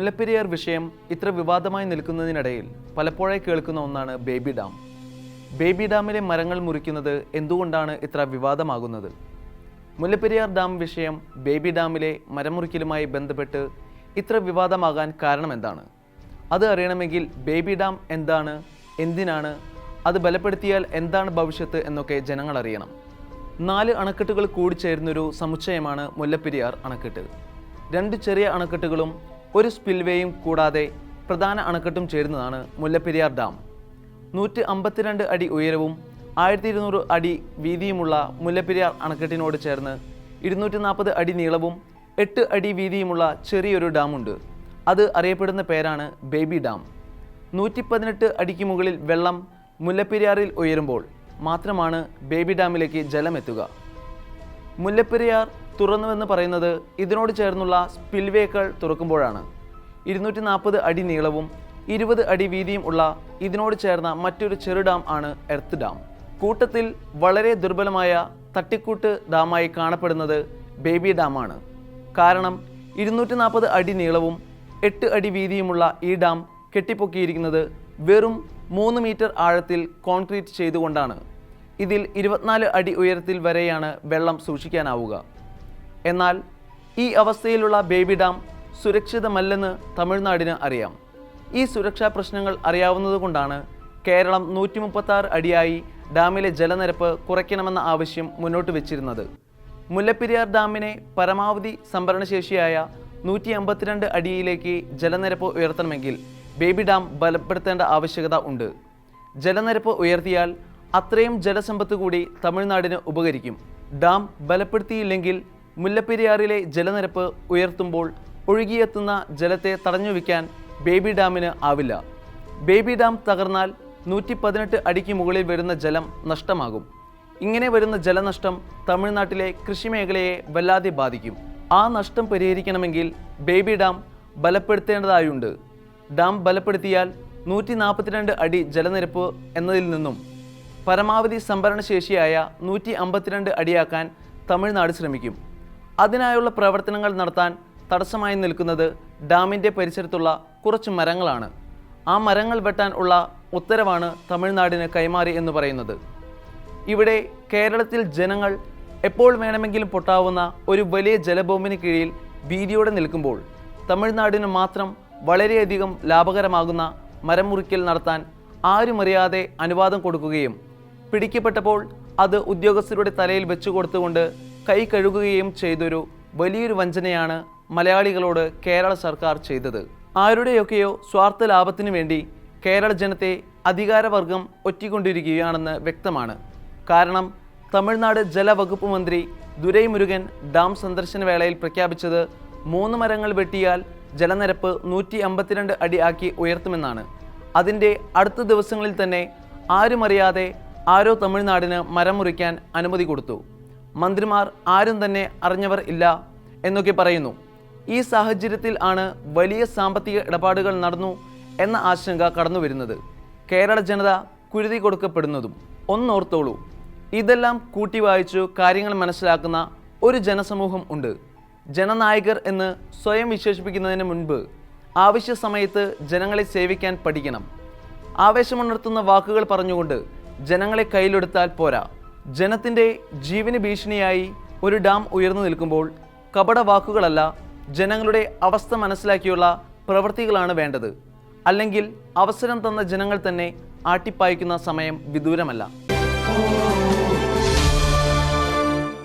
മുല്ലപ്പെരിയാർ വിഷയം ഇത്ര വിവാദമായി നിൽക്കുന്നതിനിടയിൽ പലപ്പോഴായി കേൾക്കുന്ന ഒന്നാണ് ബേബി ഡാം. ബേബി ഡാമിലെ മരങ്ങൾ മുറിക്കുന്നത് എന്തുകൊണ്ടാണ് ഇത്ര വിവാദമാകുന്നത്? മുല്ലപ്പെരിയാർ ഡാം വിഷയം ബേബി ഡാമിലെ മരം മുറിക്കലുമായി ബന്ധപ്പെട്ട് ഇത്ര വിവാദമാകാൻ കാരണം എന്താണ്? അത് അറിയണമെങ്കിൽ ബേബി ഡാം എന്താണ് എന്തിനാണ് അത് ബലപ്പെടുത്തിയാൽ എന്താണ് ഭവിഷ്യത്ത് എന്നൊക്കെ ജനങ്ങൾ അറിയണം. നാല് അണക്കെട്ടുകൾ കൂടിച്ചേരുന്നൊരു സമുച്ചയമാണ് മുല്ലപ്പെരിയാർ അണക്കെട്ട്. രണ്ട് ചെറിയ അണക്കെട്ടുകളും ഒരു സ്പിൽവേയും കൂടാതെ പ്രധാന അണക്കെട്ടും ചേരുന്നതാണ് മുല്ലപ്പെരിയാർ ഡാം. നൂറ്റി അമ്പത്തിരണ്ട് അടി ഉയരവും ആയിരത്തി ഇരുന്നൂറ് അടി വീതിയുമുള്ള മുല്ലപ്പെരിയാർ അണക്കെട്ടിനോട് ചേർന്ന് ഇരുന്നൂറ്റി നാൽപ്പത് അടി നീളവും എട്ട് അടി വീതിയുമുള്ള ചെറിയൊരു ഡാമുണ്ട്. അത് അറിയപ്പെടുന്ന പേരാണ് ബേബി ഡാം. നൂറ്റി പതിനെട്ട് അടിക്ക് മുകളിൽ വെള്ളം മുല്ലപ്പെരിയാറിൽ ഉയരുമ്പോൾ മാത്രമാണ് ബേബി ഡാമിലേക്ക് ജലമെത്തുക. മുല്ലപ്പെരിയാർ തുറന്നുവെന്ന് പറയുന്നത് ഇതിനോട് ചേർന്നുള്ള സ്പിൽവേകൾ തുറക്കുമ്പോഴാണ്. ഇരുന്നൂറ്റി നാൽപ്പത് അടി നീളവും ഇരുപത് അടി വീതിയും ഉള്ള ഇതിനോട് ചേർന്ന മറ്റൊരു ചെറു ഡാം ആണ് എർത്ത് ഡാം. കൂട്ടത്തിൽ വളരെ ദുർബലമായ തട്ടിക്കൂട്ട് ഡാമായി കാണപ്പെടുന്നത് ബേബി ഡാമാണ്. കാരണം ഇരുന്നൂറ്റി നാൽപ്പത് അടി നീളവും എട്ട് അടി വീതിയുമുള്ള ഈ ഡാം കെട്ടിപ്പൊക്കിയിരിക്കുന്നത് വെറും മൂന്ന് മീറ്റർ ആഴത്തിൽ കോൺക്രീറ്റ് ചെയ്തുകൊണ്ടാണ്. ഇതിൽ ഇരുപത്തിനാല് അടി ഉയരത്തിൽ വരെയാണ് വെള്ളം സൂക്ഷിക്കാനാവുക. എന്നാൽ ഈ അവസ്ഥയിലുള്ള ബേബി ഡാം സുരക്ഷിതമല്ലെന്ന് തമിഴ്നാടിന് അറിയാം. ഈ സുരക്ഷാ പ്രശ്നങ്ങൾ അറിയാവുന്നതുകൊണ്ടാണ് കേരളം നൂറ്റി മുപ്പത്താറ് അടിയായി ഡാമിലെ ജലനിരപ്പ് കുറയ്ക്കണമെന്ന ആവശ്യം മുന്നോട്ട് വെച്ചിരുന്നത്. മുല്ലപ്പെരിയാർ ഡാമിനെ പരമാവധി സംഭരണശേഷിയായ നൂറ്റി അമ്പത്തിരണ്ട് അടിയിലേക്ക് ജലനിരപ്പ് ഉയർത്തണമെങ്കിൽ ബേബി ഡാം ബലപ്പെടുത്തേണ്ട ആവശ്യകത ഉണ്ട്. ജലനിരപ്പ് ഉയർത്തിയാൽ അത്രയും ജലസമ്പത്ത് കൂടി തമിഴ്നാടിന് ഉപകരിക്കും. ഡാം ബലപ്പെടുത്തിയില്ലെങ്കിൽ മുല്ലപ്പെരിയാറിലെ ജലനിരപ്പ് ഉയർത്തുമ്പോൾ ഒഴുകിയെത്തുന്ന ജലത്തെ തടഞ്ഞു തടഞ്ഞുവെക്കാൻ ബേബി ഡാമിന് ആവില്ല. ബേബി ഡാം തകർന്നാൽ നൂറ്റി പതിനെട്ട് അടിക്ക് മുകളിൽ വരുന്ന ജലം നഷ്ടമാകും. ഇങ്ങനെ വരുന്ന ജലനഷ്ടം തമിഴ്നാട്ടിലെ കൃഷിമേഖലയെ വല്ലാതെ ബാധിക്കും. ആ നഷ്ടം പരിഹരിക്കണമെങ്കിൽ ബേബി ഡാം ബലപ്പെടുത്തേണ്ടതായുണ്ട്. ഡാം ബലപ്പെടുത്തിയാൽ നൂറ്റി നാൽപ്പത്തിരണ്ട് അടി ജലനിരപ്പ് എന്നതിൽ നിന്നും പരമാവധി സംഭരണശേഷിയായ നൂറ്റി അമ്പത്തിരണ്ട് അടിയാക്കാൻ തമിഴ്നാട് ശ്രമിക്കും. അതിനായുള്ള പ്രവർത്തനങ്ങൾ നടത്താൻ തടസ്സമായി നിൽക്കുന്നത് ഡാമിന്റെ പരിസരത്തുള്ള കുറച്ച് മരങ്ങളാണ്. ആ മരങ്ങൾ വെട്ടാൻ ഉള്ള ഉത്തരവാണ് തമിഴ്നാടിന് കൈമാറി എന്ന് പറയുന്നത്. ഇവിടെ കേരളത്തിൽ ജനങ്ങൾ എപ്പോൾ വേണമെങ്കിലും പൊട്ടാവുന്ന ഒരു വലിയ ജലബോംബിന് കീഴിൽ ഭീതിയോടെ നിൽക്കുമ്പോൾ തമിഴ്നാടിന് മാത്രം വളരെയധികം ലാഭകരമാകുന്ന മരം മുറിക്കൽ നടത്താൻ ആരുമറിയാതെ അനുവാദം കൊടുക്കുകയും പിടിക്കപ്പെട്ടപ്പോൾ അത് ഉദ്യോഗസ്ഥരുടെ തലയിൽ വെച്ചു കൊടുത്തുകൊണ്ട് കൈ കഴുകുകയും ചെയ്തൊരു വലിയൊരു വഞ്ചനയാണ് മലയാളികളോട് കേരള സർക്കാർ ചെയ്തത്. ആരുടെയൊക്കെയോ സ്വാർത്ഥ ലാഭത്തിനു വേണ്ടി കേരള ജനത്തെ അധികാരവർഗം ഒറ്റിക്കൊണ്ടിരിക്കുകയാണെന്ന് വ്യക്തമാണ്. കാരണം തമിഴ്നാട് ജലവകുപ്പ് മന്ത്രി ദുരൈ മുരുകൻ ഡാം സന്ദർശന വേളയിൽ പ്രഖ്യാപിച്ചത് മൂന്ന് മരങ്ങൾ വെട്ടിയാൽ ജലനിരപ്പ് നൂറ്റി അമ്പത്തിരണ്ട് അടി ആക്കി ഉയർത്തുമെന്നാണ്. അതിന്റെ അടുത്ത ദിവസങ്ങളിൽ തന്നെ ആരുമറിയാതെ ആരോ തമിഴ്നാടിന് മരം മുറിക്കാൻ അനുമതി കൊടുത്തു. മന്ത്രിമാർ ആരും തന്നെ അറിഞ്ഞവർ ഇല്ല എന്നൊക്കെ പറയുന്നു. ഈ സാഹചര്യത്തിൽ ആണ് വലിയ സാമ്പത്തിക ഇടപാടുകൾ നടന്നു എന്ന ആശങ്ക കടന്നു വരുന്നത് കേരള ജനത കുരുതി കൊടുക്കപ്പെടുന്നതും ഒന്നോർത്തോളൂ. ഇതെല്ലാം കൂട്ടി വായിച്ചു കാര്യങ്ങൾ മനസ്സിലാക്കുന്ന ഒരു ജനസമൂഹം ഉണ്ട്. ജനനായകർ എന്ന് സ്വയം വിശേഷിപ്പിക്കുന്നതിന് മുൻപ് ആവശ്യ സമയത്ത് ജനങ്ങളെ സേവിക്കാൻ പഠിക്കണം. ആവേശമുണർത്തുന്ന വാക്കുകൾ പറഞ്ഞുകൊണ്ട് ജനങ്ങളെ കയ്യിലെടുത്താൽ പോരാ. ജനത്തിന്റെ ജീവന് ഭീഷണിയായി ഒരു ഡാം ഉയർന്നു നിൽക്കുമ്പോൾ കപട വാക്കുകളല്ല ജനങ്ങളുടെ അവസ്ഥ മനസ്സിലാക്കിയുള്ള പ്രവൃത്തികളാണ് വേണ്ടത്. അല്ലെങ്കിൽ അവസരം തന്ന ജനങ്ങൾ തന്നെ ആട്ടിപ്പായിക്കുന്ന സമയം വിദൂരമല്ല.